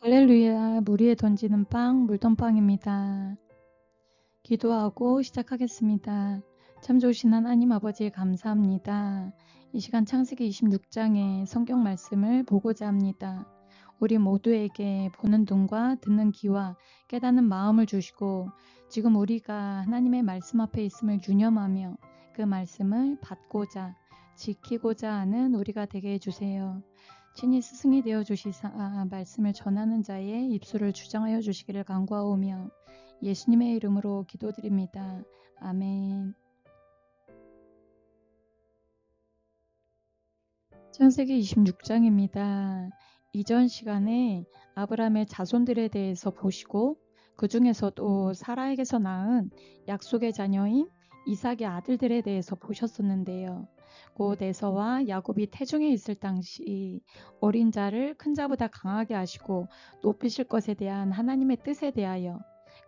할렐루야, 물 위에 던지는 빵, 물던빵입니다. 기도하고 시작하겠습니다. 참 좋으신 하나님 아버지 감사합니다. 이 시간 창세기 26장의 성경 말씀을 보고자 합니다. 우리 모두에게 보는 눈과 듣는 귀와 깨닫는 마음을 주시고 지금 우리가 하나님의 말씀 앞에 있음을 유념하며 그 말씀을 받고자 지키고자 하는 우리가 되게 해주세요. 친히 스승이 되어 주시사 아, 말씀을 전하는 자의 입술을 주장하여 주시기를 간구하오며 예수님의 이름으로 기도드립니다. 아멘. 창세기 26장입니다. 이전 시간에 아브라함의 자손들에 대해서 보시고 그 중에서도 사라에게서 낳은 약속의 자녀인 이삭의 아들들에 대해서 보셨었는데요. 곧 에서와 야곱이 태중에 있을 당시 어린 자를 큰 자보다 강하게 하시고 높이실 것에 대한 하나님의 뜻에 대하여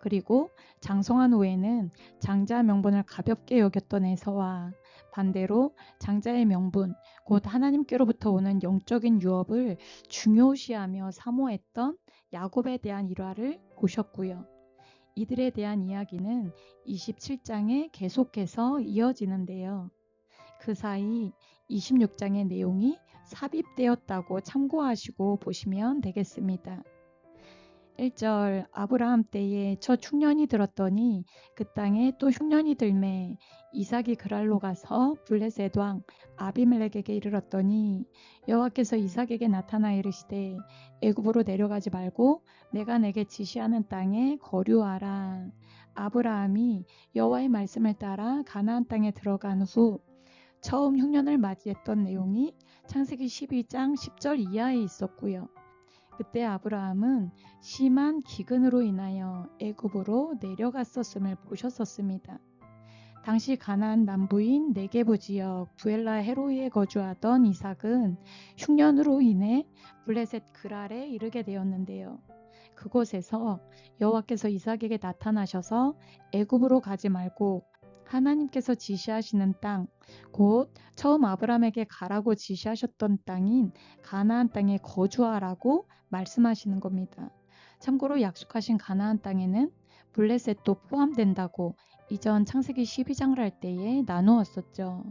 그리고 장성한 후에는 장자 명분을 가볍게 여겼던 에서와 반대로 장자의 명분, 곧 하나님께로부터 오는 영적인 유업을 중요시하며 사모했던 야곱에 대한 일화를 보셨고요. 이들에 대한 이야기는 27장에 계속해서 이어지는데요. 그 사이 26장의 내용이 삽입되었다고 참고하시고 보시면 되겠습니다. 1절 아브라함 때에 첫 흉년이 들었더니 그 땅에 또 흉년이 들매 이삭이 그랄로 가서 블레셋 왕 아비멜렉에게 이르렀더니 여호와께서 이삭에게 나타나 이르시되 애굽으로 내려가지 말고 내가 내게 지시하는 땅에 거류하라. 아브라함이 여호와의 말씀을 따라 가나안 땅에 들어간 후 처음 흉년을 맞이했던 내용이 창세기 12장 10절 이하에 있었고요. 그때 아브라함은 심한 기근으로 인하여 애굽으로 내려갔었음을 보셨었습니다. 당시 가나안 남부인 네게부 지역 부엘라 헤로이에 거주하던 이삭은 흉년으로 인해 블레셋 그랄에 이르게 되었는데요. 그곳에서 여호와께서 이삭에게 나타나셔서 애굽으로 가지 말고 하나님께서 지시하시는 땅, 곧 처음 아브라함에게 가라고 지시하셨던 땅인 가나안 땅에 거주하라고 말씀하시는 겁니다. 참고로 약속하신 가나안 땅에는 블레셋도 포함된다고 이전 창세기 12장을 할 때에 나누었었죠.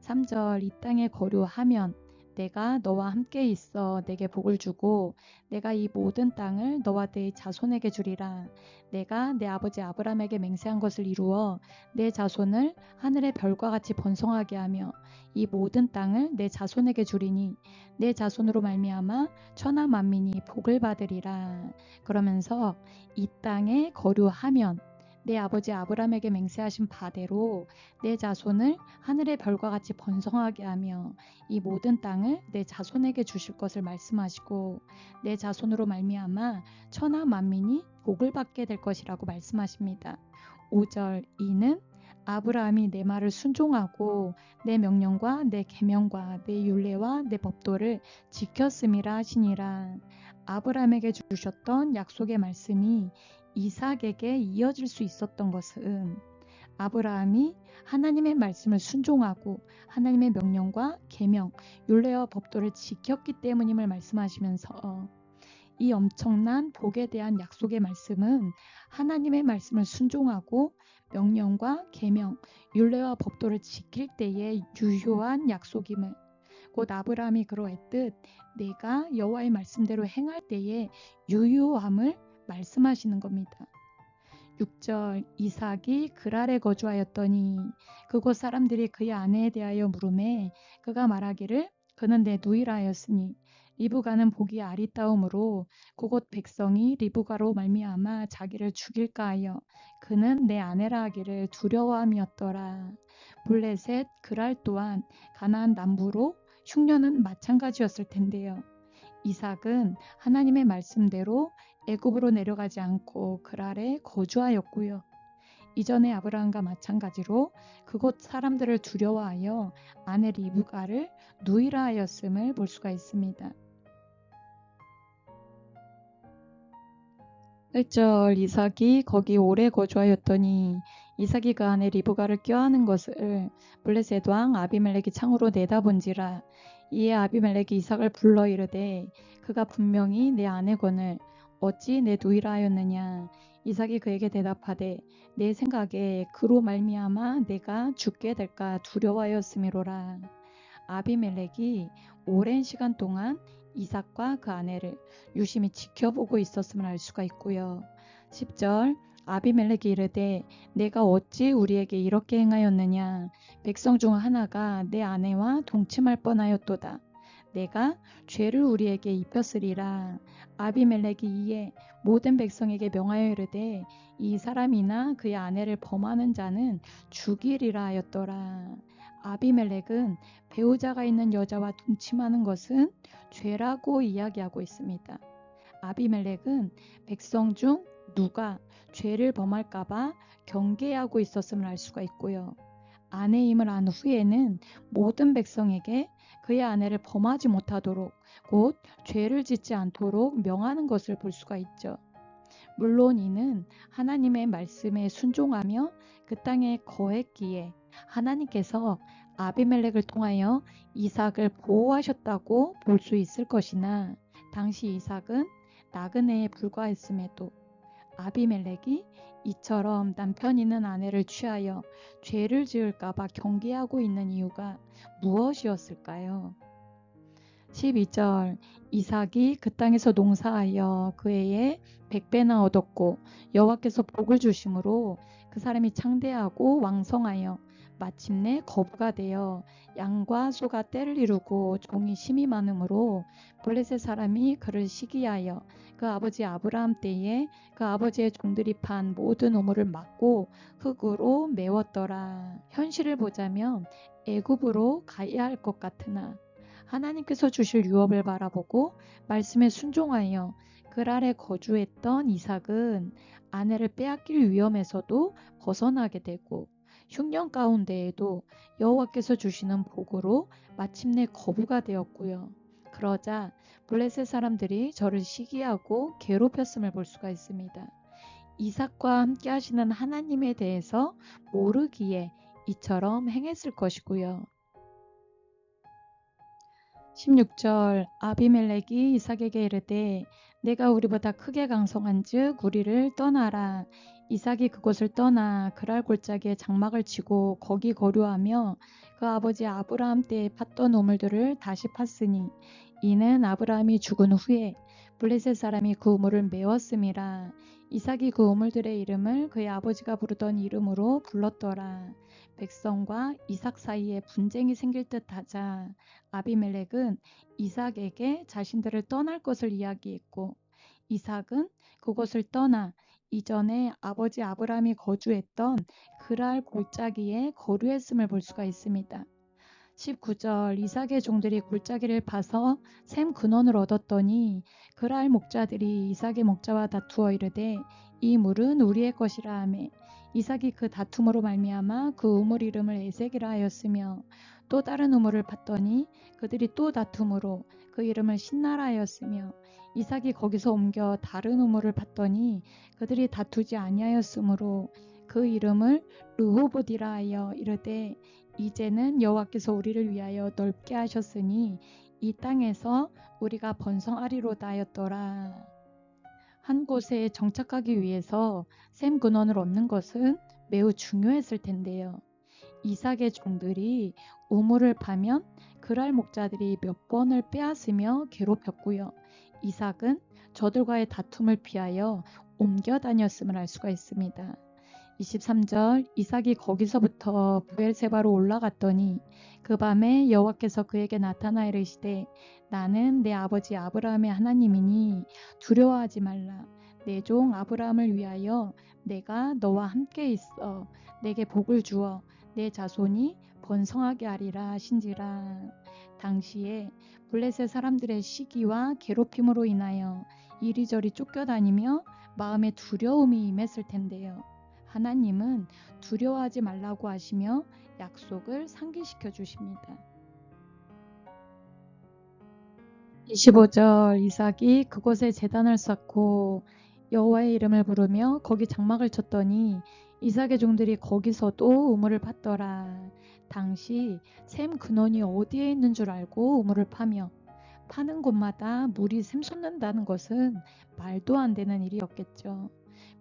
3절 이 땅에 거류하면 내가 너와 함께 있어 내게 복을 주고 내가 이 모든 땅을 너와 내 자손에게 주리라. 내가 내 아버지 아브라함에게 맹세한 것을 이루어 내 자손을 하늘의 별과 같이 번성하게 하며 이 모든 땅을 내 자손에게 주리니 내 자손으로 말미암아 천하 만민이 복을 받으리라. 그러면서 이 땅에 거류하면 내 아버지 아브라함에게 맹세하신 바대로 내 자손을 하늘의 별과 같이 번성하게 하며 이 모든 땅을 내 자손에게 주실 것을 말씀하시고 내 자손으로 말미암아 천하 만민이 복을 받게 될 것이라고 말씀하십니다. 5절 이는 아브라함이 내 말을 순종하고 내 명령과 내 계명과 내 율례와 내 법도를 지켰음이라 하시니라. 아브라함에게 주셨던 약속의 말씀이 이삭에게 이어질 수 있었던 것은 아브라함이 하나님의 말씀을 순종하고 하나님의 명령과 계명, 율례와 법도를 지켰기 때문임을 말씀하시면서 이 엄청난 복에 대한 약속의 말씀은 하나님의 말씀을 순종하고 명령과 계명, 율례와 법도를 지킬 때에 유효한 약속임을 곧 아브라함이 그러했듯 내가 여호와의 말씀대로 행할 때에 유효함을 말씀하시는 겁니다. 6절 이삭이 그랄에 거주하였더니 그곳 사람들이 그의 아내에 대하여 물음에 그가 말하기를 그는 내 누이라였으니 리브가는 보기 아리따움으로 그곳 백성이 리브가로 말미암아 자기를 죽일까 하여 그는 내 아내라 하기를 두려워함이었더라. 블레셋 그랄 또한 가나안 남부로 흉년은 마찬가지였을 텐데요. 이삭은 하나님의 말씀대로 애굽으로 내려가지 않고 그랄에 거주하였고요. 이전의 아브라함과 마찬가지로 그곳 사람들을 두려워하여 아내 리브가를 누이라 하였음을 볼 수가 있습니다. 1절 이삭이 거기 오래 거주하였더니 이삭이 그 안에 리브가를 껴안은 것을 블레셋 왕 아비멜렉이 창으로 내다본지라 이에 아비멜렉이 이삭을 불러 이르되 그가 분명히 내 아내건을 어찌 내 누이라 하였느냐 이삭이 그에게 대답하되 내 생각에 그로 말미암아 내가 죽게 될까 두려워하였음이로라 아비멜렉이 오랜 시간 동안 이삭과 그 아내를 유심히 지켜보고 있었음을 알 수가 있고요. 10절 아비멜렉이 이르되 내가 어찌 우리에게 이렇게 행하였느냐 백성 중 하나가 내 아내와 동침할 뻔하였도다. 내가 죄를 우리에게 입혔으리라. 아비멜렉이 이에 모든 백성에게 명하여 이르되 이 사람이나 그의 아내를 범하는 자는 죽이리라 하였더라. 아비멜렉은 배우자가 있는 여자와 동침하는 것은 죄라고 이야기하고 있습니다. 아비멜렉은 백성 중 누가 죄를 범할까봐 경계하고 있었음을 알 수가 있고요. 아내임을 안 후에는 모든 백성에게 그의 아내를 범하지 못하도록 곧 죄를 짓지 않도록 명하는 것을 볼 수가 있죠. 물론 이는 하나님의 말씀에 순종하며 그 땅에 거했기에 하나님께서 아비멜렉을 통하여 이삭을 보호하셨다고 볼 수 있을 것이나 당시 이삭은 나그네에 불과했음에도 아비멜렉이 이처럼 남편 있는 아내를 취하여 죄를 지을까봐 경계하고 있는 이유가 무엇이었을까요? 12절 이삭이 그 땅에서 농사하여 그 해에 백배나 얻었고 여호와께서 복을 주심으로 그 사람이 창대하고 왕성하여 마침내 거부가 되어 양과 소가 때를 이루고 종이 심이 많으므로 블레셋 사람이 그를 시기하여 그 아버지 아브라함 때에 그 아버지의 종들이 판 모든 우물을 막고 흙으로 메웠더라. 현실을 보자면 애굽으로 가야 할 것 같으나 하나님께서 주실 유업을 바라보고 말씀에 순종하여 그 아래 거주했던 이삭은 아내를 빼앗길 위험에서도 벗어나게 되고 흉년 가운데에도 여호와께서 주시는 복으로 마침내 거부가 되었고요. 그러자 블레셋 사람들이 저를 시기하고 괴롭혔음을 볼 수가 있습니다. 이삭과 함께 하시는 하나님에 대해서 모르기에 이처럼 행했을 것이고요. 16절 아비멜렉이 이삭에게 이르되 내가 우리보다 크게 강성한즉 우리를 떠나라. 이삭이 그곳을 떠나 그랄 골짜기에 장막을 치고 거기 거류하며 그 아버지 아브라함 때에 팠던 우물들을 다시 팠으니 이는 아브라함이 죽은 후에 블레셋 사람이 그 우물을 메웠음이라 이삭이 그 우물들의 이름을 그의 아버지가 부르던 이름으로 불렀더라 백성과 이삭 사이에 분쟁이 생길 듯 하자 아비멜렉은 이삭에게 자신들을 떠날 것을 이야기했고 이삭은 그곳을 떠나 이전에 아버지 아브라함이 거주했던 그랄 골짜기에 거류했음을 볼 수가 있습니다. 19절 이삭의 종들이 골짜기를 파서 샘 근원을 얻었더니 그랄 목자들이 이삭의 목자와 다투어 이르되 이 물은 우리의 것이라 하매 이삭이 그 다툼으로 말미암아 그 우물 이름을 에색이라 하였으며 또 다른 우물을 팠더니 그들이 또 다툼으로 그 이름을 신나라 하였으며 이삭이 거기서 옮겨 다른 우물을 팠더니 그들이 다투지 아니하였으므로 그 이름을 르호보디라 하여 이르되 이제는 여호와께서 우리를 위하여 넓게 하셨으니 이 땅에서 우리가 번성하리로다 하였더라. 한 곳에 정착하기 위해서 샘 근원을 얻는 것은 매우 중요했을 텐데요. 이삭의 종들이 우물을 파면 그랄 목자들이 몇 번을 빼앗으며 괴롭혔고요. 이삭은 저들과의 다툼을 피하여 옮겨 다녔음을 알 수가 있습니다. 23절 이삭이 거기서부터 부엘세바로 올라갔더니 그 밤에 여호와께서 그에게 나타나 이르시되 나는 내 아버지 아브라함의 하나님이니 두려워하지 말라 내 종 아브라함을 위하여 내가 너와 함께 있어 내게 복을 주어 내 자손이 번성하게 하리라 하신지라 당시에 블레셋 사람들의 시기와 괴롭힘으로 인하여 이리저리 쫓겨다니며 마음에 두려움이 임했을 텐데요. 하나님은 두려워하지 말라고 하시며 약속을 상기시켜 주십니다. 25절 이삭이 그곳에 재단을 쌓고 여호와의 이름을 부르며 거기 장막을 쳤더니 이삭의 종들이 거기서도 우물을 팠더라. 당시 샘 근원이 어디에 있는 줄 알고 우물을 파며 파는 곳마다 물이 샘솟는다는 것은 말도 안 되는 일이었겠죠.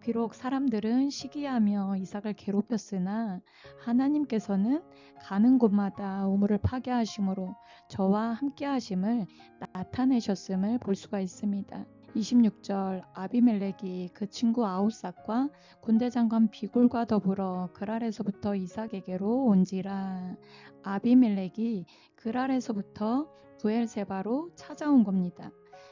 비록 사람들은 시기하며 이삭을 괴롭혔으나 하나님께서는 가는 곳마다 우물을 파게 하심으로 저와 함께 하심을 나타내셨음을 볼 수가 있습니다. 26절 아비멜렉이 그 친구 아우삭과 군대 장관 비굴과 더불어 그랄에서부터 이삭에게로 온지라 아비멜렉이 그랄에서부터 부엘세바로 찾아온 겁니다.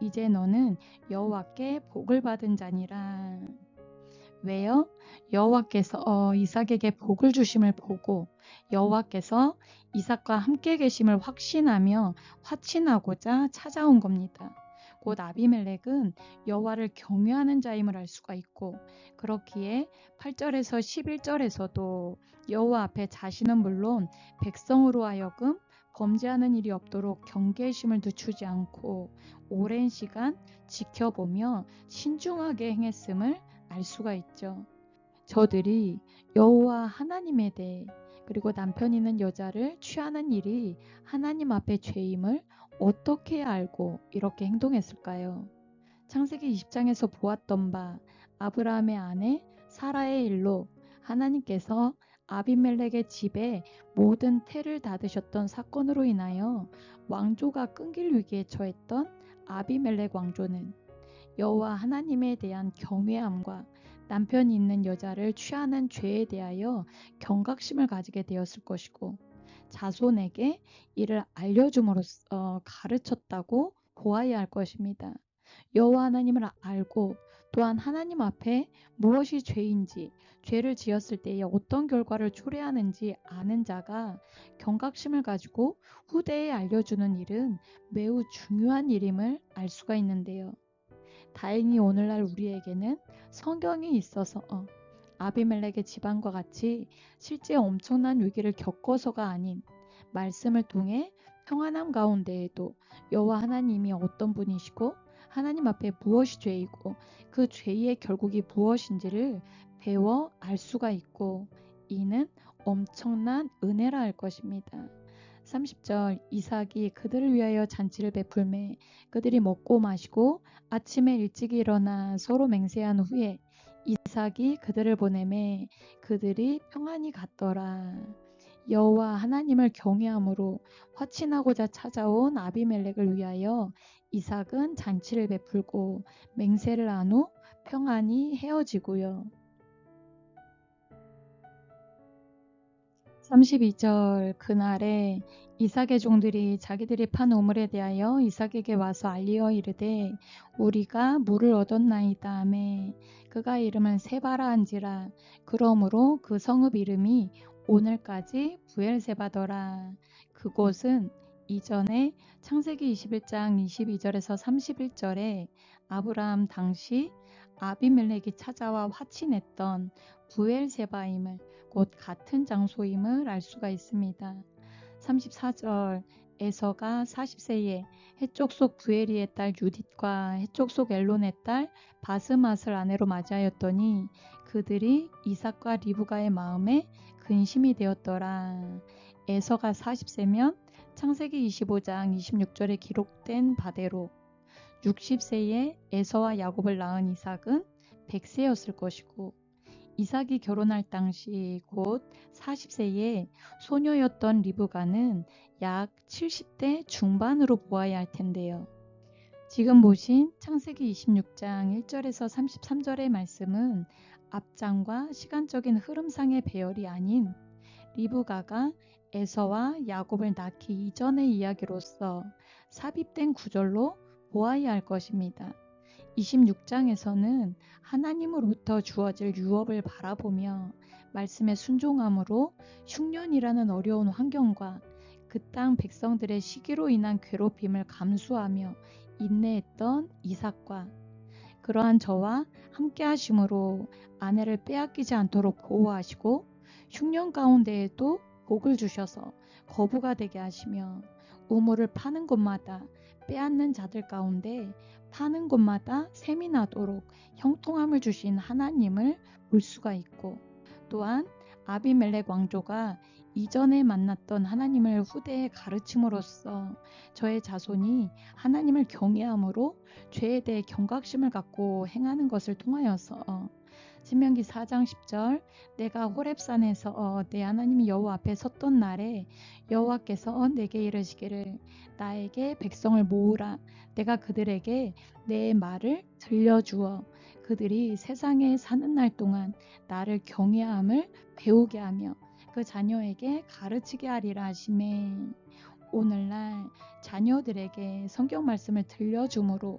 이제 너는 여호와께 복을 받은 자니라. 왜요? 여호와께서 어, 이삭에게 복을 주심을 보고 여호와께서 이삭과 함께 계심을 확신하며 확신하고자 찾아온 겁니다. 곧 아비멜렉은 여호와를 경외하는 자임을 알 수가 있고 그렇기에 8절에서 11절에서도 여호와 앞에 자신은 물론 백성으로 하여금 범죄하는 일이 없도록 경계심을 늦추지 않고 오랜 시간 지켜보며 신중하게 행했음을 알 수가 있죠. 저들이 여호와 하나님에 대해 그리고 남편 있는 여자를 취하는 일이 하나님 앞에 죄임을 어떻게 알고 이렇게 행동했을까요? 창세기 20장에서 보았던 바 아브라함의 아내 사라의 일로 하나님께서 아비멜렉의 집에 모든 태를 닫으셨던 사건으로 인하여 왕조가 끊길 위기에 처했던 아비멜렉 왕조는 여호와 하나님에 대한 경외함과 남편이 있는 여자를 취하는 죄에 대하여 경각심을 가지게 되었을 것이고 자손에게 이를 알려줌으로써 가르쳤다고 보아야 할 것입니다. 여호와 하나님을 알고 또한 하나님 앞에 무엇이 죄인지 죄를 지었을 때에 어떤 결과를 초래하는지 아는 자가 경각심을 가지고 후대에 알려주는 일은 매우 중요한 일임을 알 수가 있는데요. 다행히 오늘날 우리에게는 성경이 있어서 어, 아비멜렉의 집안과 같이 실제 엄청난 위기를 겪어서가 아닌 말씀을 통해 평안함 가운데에도 여호와 하나님이 어떤 분이시고 하나님 앞에 무엇이 죄이고 그 죄의 결국이 무엇인지를 배워 알 수가 있고 이는 엄청난 은혜라 할 것입니다. 30절 이삭이 그들을 위하여 잔치를 베풀매 그들이 먹고 마시고 아침에 일찍 일어나 서로 맹세한 후에 이삭이 그들을 보내매 그들이 평안히 갔더라. 여호와 하나님을 경외함으로 화친하고자 찾아온 아비멜렉을 위하여 이삭은 잔치를 베풀고 맹세를 한 후 평안히 헤어지고요. 32절 그날에 이삭의 종들이 자기들이 판 우물에 대하여 이삭에게 와서 알리어 이르되 우리가 물을 얻었나이다 하매 그가 이름을 세바라 한지라 그러므로 그 성읍 이름이 오늘까지 부엘세바더라 그곳은 이전에 창세기 21장 22절에서 31절에 아브라함 당시 아비멜렉이 찾아와 화친했던 부엘세바임을 곧 같은 장소임을 알 수가 있습니다. 34절 에서가 40세에 해쪽 속 부에리의 딸 유딧과 해쪽 속 엘론의 딸 바스맛을 아내로 맞이하였더니 그들이 이삭과 리브가의 마음에 근심이 되었더라. 에서가 40세면 창세기 25장 26절에 기록된 바대로 60세에 에서와 야곱을 낳은 이삭은 100세였을 것이고 이삭이 결혼할 당시 곧 40세에 소녀였던 리브가는 약 70대 중반으로 보아야 할 텐데요. 지금 보신 창세기 26장 1절에서 33절의 말씀은 앞장과 시간적인 흐름상의 배열이 아닌 리브가가 에서와 야곱을 낳기 이전의 이야기로서 삽입된 구절로 보아야 할 것입니다. 26장에서는 하나님으로부터 주어질 유업을 바라보며 말씀에 순종함으로 흉년이라는 어려운 환경과 그 땅 백성들의 시기로 인한 괴롭힘을 감수하며 인내했던 이삭과 그러한 저와 함께 하심으로 아내를 빼앗기지 않도록 보호하시고 흉년 가운데에도 복을 주셔서 거부가 되게 하시며 우물을 파는 곳마다 빼앗는 자들 가운데 파는 곳마다 샘이 나도록 형통함을 주신 하나님을 볼 수가 있고 또한 아비멜렉 왕조가 이전에 만났던 하나님을 후대에 가르침으로써 저의 자손이 하나님을 경외함으로 죄에 대해 경각심을 갖고 행하는 것을 통하여서 신명기 4장 10절 내가 호렙산에서 내 하나님 여호와 앞에 섰던 날에 여호와께서 내게 이르시기를 나에게 백성을 모으라. 내가 그들에게 내 말을 들려주어 그들이 세상에 사는 날 동안 나를 경외함을 배우게 하며 그 자녀에게 가르치게 하리라 하심에 오늘날 자녀들에게 성경 말씀을 들려주므로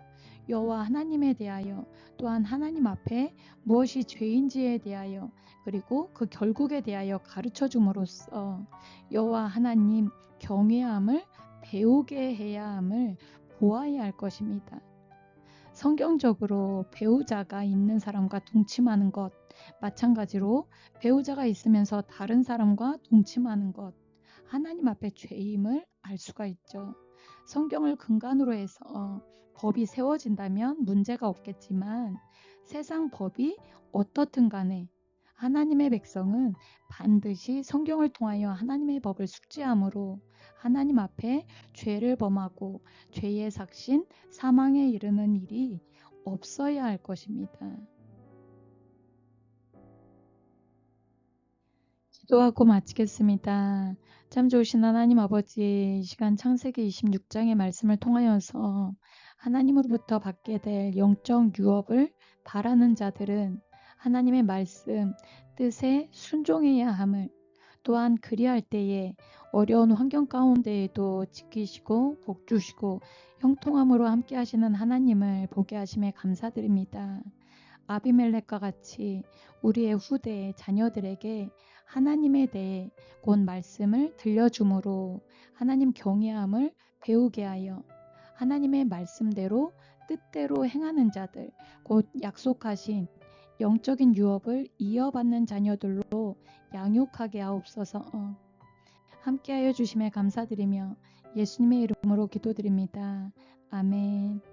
여호와 하나님에 대하여 또한 하나님 앞에 무엇이 죄인지에 대하여 그리고 그 결국에 대하여 가르쳐 줌으로써 여호와 하나님 경외함을 배우게 해야 함을 보아야 할 것입니다. 성경적으로 배우자가 있는 사람과 동침하는 것, 마찬가지로 배우자가 있으면서 다른 사람과 동침하는 것, 하나님 앞에 죄임을 알 수가 있죠. 성경을 근간으로 해서 법이 세워진다면 문제가 없겠지만 세상 법이 어떻든 간에 하나님의 백성은 반드시 성경을 통하여 하나님의 법을 숙지함으로 하나님 앞에 죄를 범하고 죄의 삭신, 사망에 이르는 일이 없어야 할 것입니다. 기도하고 마치겠습니다. 참 좋으신 하나님 아버지, 이 시간 창세기 26장의 말씀을 통하여서 하나님으로부터 받게 될 영적 유업을 바라는 자들은 하나님의 말씀, 뜻에 순종해야 함을 또한 그리할 때에 어려운 환경 가운데에도 지키시고 복 주시고 형통함으로 함께 하시는 하나님을 보게 하심에 감사드립니다. 아비멜렉과 같이 우리의 후대 자녀들에게 하나님에 대해 곧 말씀을 들려주므로 하나님 경외함을 배우게 하여 하나님의 말씀대로 뜻대로 행하는 자들 곧 약속하신 영적인 유업을 이어받는 자녀들로 양육하게 하옵소서. 함께하여 주심에 감사드리며 예수님의 이름으로 기도드립니다. 아멘.